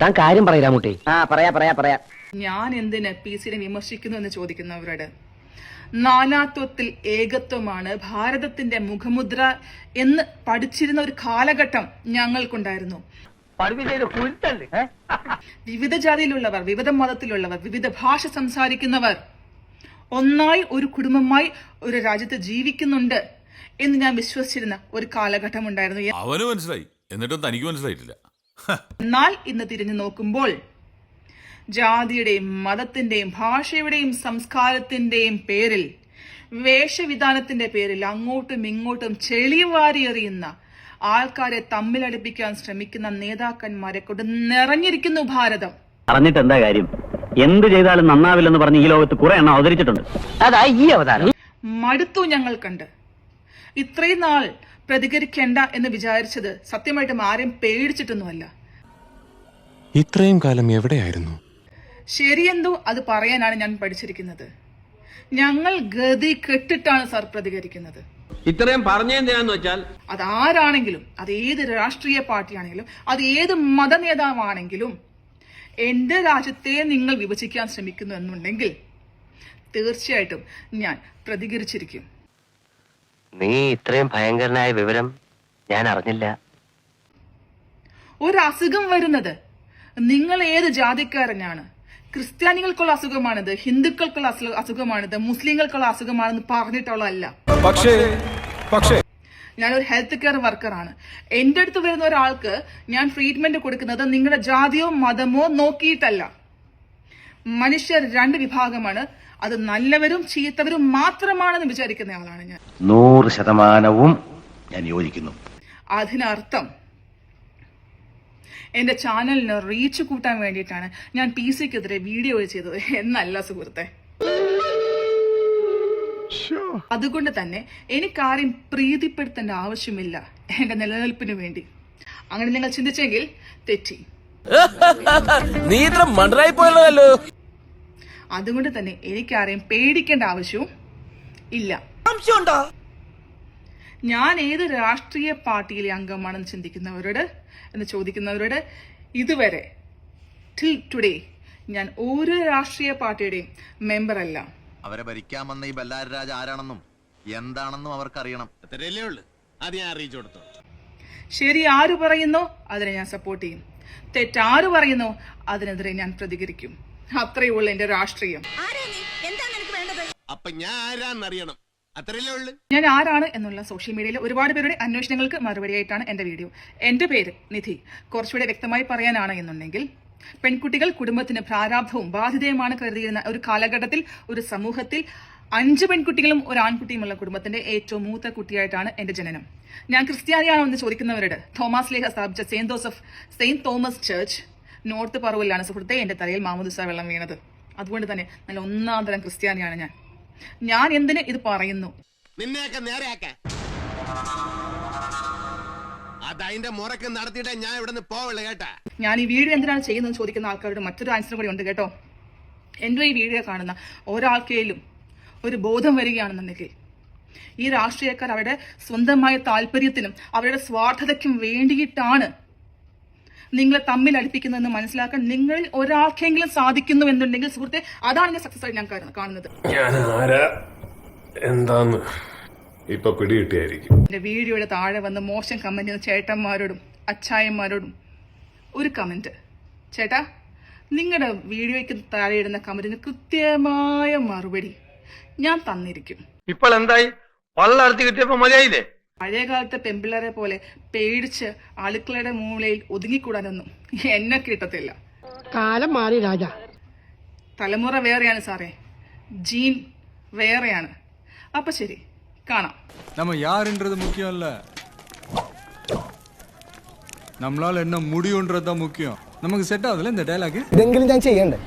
താൻ കാര്യം പറയാ മുട്ടി ആ പറയാ പറയാ പറയാ. ഞാൻ എന്തിന് പി സിനെ വിമർശിക്കുന്നു എന്ന് ചോദിക്കുന്നവരോട് നാനാത്വത്തിൽ ഏകത്വമാണ് ഭാരതത്തിന്റെ മുഖമുദ്ര എന്ന് പഠിച്ചിരുന്ന ഒരു കാലഘട്ടം ഞങ്ങൾക്കുണ്ടായിരുന്നു. വിവിധ ജാതിയിലുള്ളവർ വിവിധ മതത്തിലുള്ളവർ വിവിധ ഭാഷ സംസാരിക്കുന്നവർ ഒന്നായി ഒരു കുടുംബമായി ഒരു രാജ്യത്ത് ജീവിക്കുന്നുണ്ട് എന്ന് ഞാൻ വിശ്വസിച്ചിരുന്ന ഒരു കാലഘട്ടം ഉണ്ടായിരുന്നു അവന് മനസ്സിലായി. എന്നിട്ടും തനിക്ക് മനസ്സിലായിട്ടില്ല. എന്നാൽ ഇന്ന് തിരിഞ്ഞു നോക്കുമ്പോൾ ജാതിയുടെയും മതത്തിന്റെയും ഭാഷയുടെയും സംസ്കാരത്തിന്റെയും പേരിൽ വേഷവിധാനത്തിന്റെ പേരിൽ അങ്ങോട്ടും ഇങ്ങോട്ടും ചെളിവാരിയെറിയുന്ന ആൾക്കാരെ തമ്മിലടിപ്പിക്കാൻ ശ്രമിക്കുന്ന നേതാക്കന്മാരെ കൊണ്ട് നിറഞ്ഞിരിക്കുന്നു ഭാരതം. പറഞ്ഞിട്ട് എന്താ കാര്യം? എന്ത് ചെയ്താലും നന്നാവില്ലെന്ന് പറഞ്ഞ് ഈ ലോകത്ത് കുറെ എണ്ണം അവതരിച്ചിട്ടുണ്ട്. അതാ ഈ അവതാരം. മടുത്തു ഞങ്ങൾ കണ്ട്. ഇത്രയും നാൾ പ്രതികരിക്കേണ്ട എന്ന് വിചാരിച്ചത് സത്യമായിട്ടും ആരെയും പേടിച്ചിട്ടൊന്നുമല്ല. ഇത്രയും കാലം എവിടെയായിരുന്നു? ശരിയെന്തോ അത് പറയാനാണ് ഞാൻ പഠിച്ചിരിക്കുന്നത്. ഞങ്ങൾ ഗതി കെട്ടിട്ടാണ് സർ പ്രതികരിക്കുന്നത്. ഇത്രയും പറഞ്ഞെന്തിനാന്ന് വെച്ചാൽ? അത് ആരാണെങ്കിലും അത് ഏത് രാഷ്ട്രീയ പാർട്ടിയാണെങ്കിലും അത് ഏത് മതനേതാവാണെങ്കിലും എന്റെ രാജ്യത്തെ നിങ്ങൾ വിഭജിക്കാൻ ശ്രമിക്കുന്നു എന്നുണ്ടെങ്കിൽ തീർച്ചയായിട്ടും ഞാൻ പ്രതികരിച്ചിരിക്കും. നീ ഇത്രയും ഭയങ്കരനായ വിവരം ഞാൻ അറിഞ്ഞില്ല. ഒരു അസുഖം വരുന്നത് നിങ്ങൾ ഏത് ജാതിക്കാരനാണ്? ക്രിസ്ത്യാനികൾക്കുള്ള അസുഖമാണിത് ഹിന്ദുക്കൾക്കുള്ള അസു- അസുഖമാണിത് മുസ്ലിങ്ങൾക്കുള്ള അസുഖമാണെന്ന് പറഞ്ഞിട്ടുള്ളതല്ല. പക്ഷേ പക്ഷേ. ഞാനൊരു ഹെൽത്ത് കെയർ വർക്കറാണ് എന്റെ അടുത്ത് വരുന്ന ഒരാൾക്ക് ഞാൻ ട്രീറ്റ്മെന്റ് കൊടുക്കുന്നത് നിങ്ങളുടെ ജാതിയോ മതമോ നോക്കിയിട്ടല്ല. മനുഷ്യർ രണ്ട് വിഭാഗമാണ്. അത് നല്ലവരും ചീത്തവരും മാത്രമാണെന്ന് വിചാരിക്കുന്ന ആളാണ് ഞാൻ. നൂറ് ശതമാനവും ഞാൻ യോജിക്കുന്നു. അതിനർത്ഥം എന്റെ ചാനലിന് റീച്ച് കൂട്ടാൻ വേണ്ടിയിട്ടാണ് ഞാൻ പി സിക്കെതിരെ വീഡിയോ ചെയ്തത് എന്നല്ല സുഹൃത്തെ. അതുകൊണ്ട് തന്നെ എനിക്കാരെയും പ്രീതിപ്പെടുത്തേണ്ട ആവശ്യമില്ല എന്റെ നിലനിൽപ്പിന് വേണ്ടി. അങ്ങനെ നിങ്ങൾ ചിന്തിച്ചെങ്കിൽ തെറ്റി. നീ ഇത്ര മണ്ടറായി പോയല്ലോ. അതുകൊണ്ട് തന്നെ എനിക്കാരെയും പേടിക്കേണ്ട ആവശ്യവും ഇല്ല. ഞാൻ ഏത് രാഷ്ട്രീയ പാർട്ടിയിലെ അംഗമാണെന്ന് ചിന്തിക്കുന്നവരോട് എന്ന് ചോദിക്കുന്നവരോട് ഇതുവരെ ടിൽ ടുഡേ ഞാൻ ഒരു രാഷ്ട്രീയ പാർട്ടിയുടെയും മെമ്പർ അല്ല. അവരെ ഭരിക്കാൻ വന്ന ഈ ബല്ലാരി രാജ ആരാണെന്നും എന്താണെന്നും അവർക്കറിയണം. അത് ഞാൻ അറിയിച്ചു കൊടുത്തു ശരി ആര് പറയുന്നോ അതിനെ ഞാൻ സപ്പോർട്ട് ചെയ്യും. തെറ്റാര് പറയുന്നോ അതിനെതിരെ ഞാൻ പ്രതികരിക്കും. അത്രയേ ഉള്ളൂ എന്റെ രാഷ്ട്രീയം. അപ്പൊ ഞാൻ ആരാന്നറിയണം? അത്രയല്ലേ ഉള്ളു. ഞാൻ ആരാണ് എന്നുള്ള സോഷ്യൽ മീഡിയയിൽ ഒരുപാട് പേരുടെ അന്വേഷണങ്ങൾക്ക് മറുപടിയായിട്ടാണ് എന്റെ വീഡിയോ എന്റെ പേര് നിധി. കുറച്ചുകൂടെ വ്യക്തമായി പറയാനാണ് എന്നുണ്ടെങ്കിൽ പെൺകുട്ടികൾ കുടുംബത്തിന് പ്രാരാബ്ധവും ബാധ്യതയുമാണ് കരുതിയിരുന്ന ഒരു കാലഘട്ടത്തിൽ ഒരു സമൂഹത്തിൽ അഞ്ച് പെൺകുട്ടികളും ഒരു ആൺകുട്ടിയുമുള്ള കുടുംബത്തിന്റെ ഏറ്റവും മൂത്ത കുട്ടിയായിട്ടാണ് എന്റെ ജനനം. ഞാൻ ക്രിസ്ത്യാനിയാണോ എന്ന് ചോദിക്കുന്നവരോട് തോമസ് ലേഹ സ്ഥാപിച്ച saint Joseph saint Thomas church north പറവിലാണ് സുഹൃത്തെ എന്റെ തലയിൽ മാമുദിസ വെള്ളം വീണത്. അതുകൊണ്ട് തന്നെ നല്ല ഒന്നാം തരം ക്രിസ്ത്യാനിയാണ് ഞാൻ. ഞാൻ എന്തിന് ഇത് പറയുന്നു? നിന്നെയൊക്കെ നേരെയാക്കാൻ. അതതിന്റെ മുറക്ക് നടത്തിയിട്ടേ ഞാൻ ഇവിടെ നിന്ന് പോവുള്ളൂ കേട്ടാ. ഞാൻ ഈ വീഡിയോ എന്തിനാണ് ചെയ്യുന്നത് ചോദിക്കുന്ന ആൾക്കാരുടെ മറ്റൊരു ആൻസർ കൂടി ഉണ്ട് കേട്ടോ. എന്റെ ഈ വീഡിയോ കാണുന്ന ഒരാൾക്കേലും ഒരു ബോധം വരികയാണെന്നുണ്ടെങ്കിൽ ഈ രാഷ്ട്രീയക്കാർ അവരുടെ സ്വന്തമായ താല്പര്യത്തിനും അവരുടെ സ്വാർത്ഥതയ്ക്കും വേണ്ടിയിട്ടാണ് നിങ്ങളെ തമ്മിൽ അടുപ്പിക്കുന്നതെന്ന് മനസ്സിലാക്കാൻ നിങ്ങളിൽ ഒരാൾക്കെങ്കിലും സാധിക്കുന്നു എന്നുണ്ടെങ്കിൽ സുഹൃത്തെ അതാണ് ഞാൻ സക്സസ് ആയി ഞാൻ കാണുന്നത്- എന്താന്ന്? ഇപ്പൊ പിടികിട്ടിയായിരിക്കും. എന്റെ വീഡിയോയുടെ താഴെ വന്ന് മോശം കമന്റ് ചെയ്യുന്ന ചേട്ടന്മാരോടും അച്ചായന്മാരോടും ഒരു കമന്റ് ചേട്ടാ നിങ്ങളുടെ വീഡിയോയ്ക്ക് താഴെ ഇടുന്ന കമന്റിന് കൃത്യമായ മറുപടി ഞാൻ തന്നിരിക്കും. ഇപ്പോൾ എന്തായി പള്ളർത്തി കിട്ടിയപ്പോ മതിയായില്ലേ? പഴയ കാലത്തെ പോലെ പേടിച്ച് ആളുക്കളുടെ മൂലയിൽ ഒതുങ്ങിക്കൂടാനൊന്നും എന്നെ കിട്ടത്തില്ല. കാലം മാറി രാജ. തലമുറ വേറെയാണ് സാറേ. ജീൻ വേറെയാണ്. അപ്പൊ ശരി കാണാം. നമ്മ യാരുന്നത് മുഖ്യമല്ല. നമ്മളാൽ എന്നെ മുടിയുണ്ടതാ മുഖ്യം. നമുക്ക് സെറ്റ് ആവുന്നില്ല എന്താ ഡയലോഗ് ഇതെങ്കിലും ഞാൻ ചെയ്യണ്ടേ?